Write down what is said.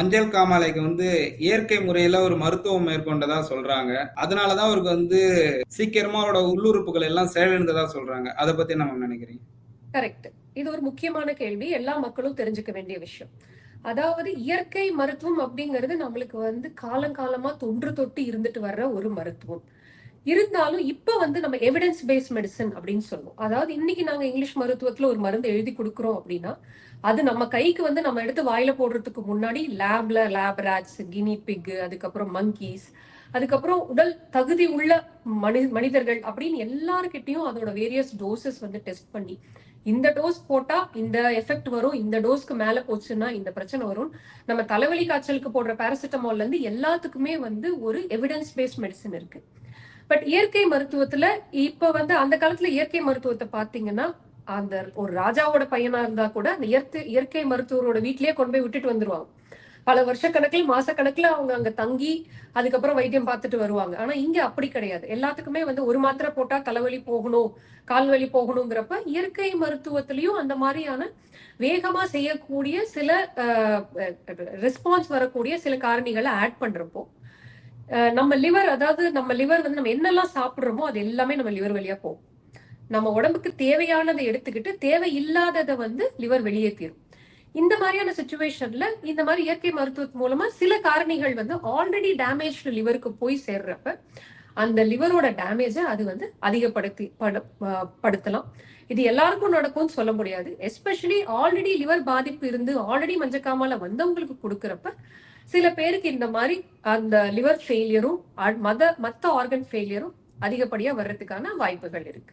மஞ்சள் காமாலைக்கு வந்து இயற்கை முறையில ஒரு மருத்துவம் மேற்கொண்டதா சொல்றாங்க. அதனாலதான் அவருக்கு வந்து சீக்கிரமா அவரோட உள்ளுறுப்புகள் எல்லாம் செயலிழந்ததா சொல்றாங்க. அதை பத்தி நம்ம நினைக்கிறீங்க? கரெக்ட் இது ஒரு முக்கியமான கேள்வி. எல்லா மக்களும் தெரிஞ்சுக்க வேண்டிய விஷயம். அதாவது இயற்கை மருத்துவம் அப்படிங்கிறது நம்மளுக்கு வந்து காலங்காலமா தொன்று தொட்டு இருந்துட்டு வர்ற ஒரு மருத்துவம். இருந்தாலும் இப்போ வந்து நம்ம எவிடன்ஸ் பேஸ்ட் மெடிசன் அப்படின்னு சொல்லுவோம். அதாவது இன்னைக்கு நாங்கள் இங்கிலீஷ் மருத்துவத்தில் ஒரு மருந்து எழுதி கொடுக்குறோம் அப்படின்னா அது நம்ம கைக்கு வந்து நம்ம எடுத்து வாயில போடுறதுக்கு முன்னாடி லேப்ல லேப் ராட்ஸ் கினி பிக் அதுக்கப்புறம் மங்கீஸ் அதுக்கப்புறம் உடல் தகுதி உள்ள மனி மனிதர்கள் அப்படின்னு எல்லாருக்கிட்டையும் அதோட வேரியஸ் டோசஸ் வந்து டெஸ்ட் பண்ணி இந்த டோஸ் போட்டா இந்த எஃபெக்ட் வரும் இந்த டோஸ்க்கு மேல போச்சுன்னா இந்த பிரச்சனை வரும். நம்ம தலைவலி காய்ச்சலுக்கு போடுற பேராசிட்டமால்ல இருந்து எல்லாத்துக்குமே வந்து ஒரு எவிடன்ஸ் பேஸ்ட் மெடிசன் இருக்கு. பட் இயற்கை மருத்துவத்துல இப்ப வந்து அந்த காலத்துல இயற்கை மருத்துவத்தை பாத்தீங்கன்னா அந்த ஒரு ராஜாவோட பையனா இருந்தா கூட அந்த இயற்கை இயற்கை மருத்துவரோட வீட்லயே கொண்டு போய் விட்டுட்டு வந்துருவாங்க. பல வருஷ கணக்குல மாச கணக்குல அவங்க அங்க தங்கி அதுக்கப்புறம் வைத்தியம் பார்த்துட்டு வருவாங்க. ஆனா இங்க அப்படி கிடையாது. எல்லாத்துக்குமே வந்து ஒரு மாத்திரை போட்டா தலைவலி போகணும் கால்வலி போகணுங்கிறப்ப இயற்கை மருத்துவத்திலயும் அந்த மாதிரியான வேகமா செய்யக்கூடிய சில ரெஸ்பான்ஸ் வரக்கூடிய சில காரணிகளை ஆட் பண்றப்போ நம்ம லிவர் அதாவது நம்ம லிவர் வந்து நம்ம என்னெல்லாம் சாப்பிட்றோமோ அது எல்லாமே நம்ம லிவர் வழியா போகும். நம்ம உடம்புக்கு தேவையானதை எடுத்துக்கிட்டு தேவையில்லாததை வந்து லிவர் வெளியேற்றிடும் இந்த மாதிரியான சுச்சுவேஷன்ல இந்த மாதிரி இயற்கை மருத்துவத்து மூலமா சில காரணிகள் வந்து ஆல்ரெடி டேமேஜ் லிவருக்கு போய் சேர்றப்ப அந்த லிவரோட டேமேஜை அது வந்து அதிகப்படுத்தி படு- படுத்தலாம். இது எல்லாருக்கும் நடக்கும்னு சொல்ல முடியாது. எஸ்பெஷலி ஆல்ரெடி லிவர் பாதிப்பு இருந்து ஆல்ரெடி மஞ்சக்காமல வந்தவங்களுக்கு கொடுக்குறப்ப சில பேருக்கு இந்த மாதிரி அந்த லிவர் ஃபெயிலியரும் மத மற்ற ஆர்கன் ஃபெயிலியரும் அதிகப்படியா வர்றதுக்கான வாய்ப்புகள் இருக்கு.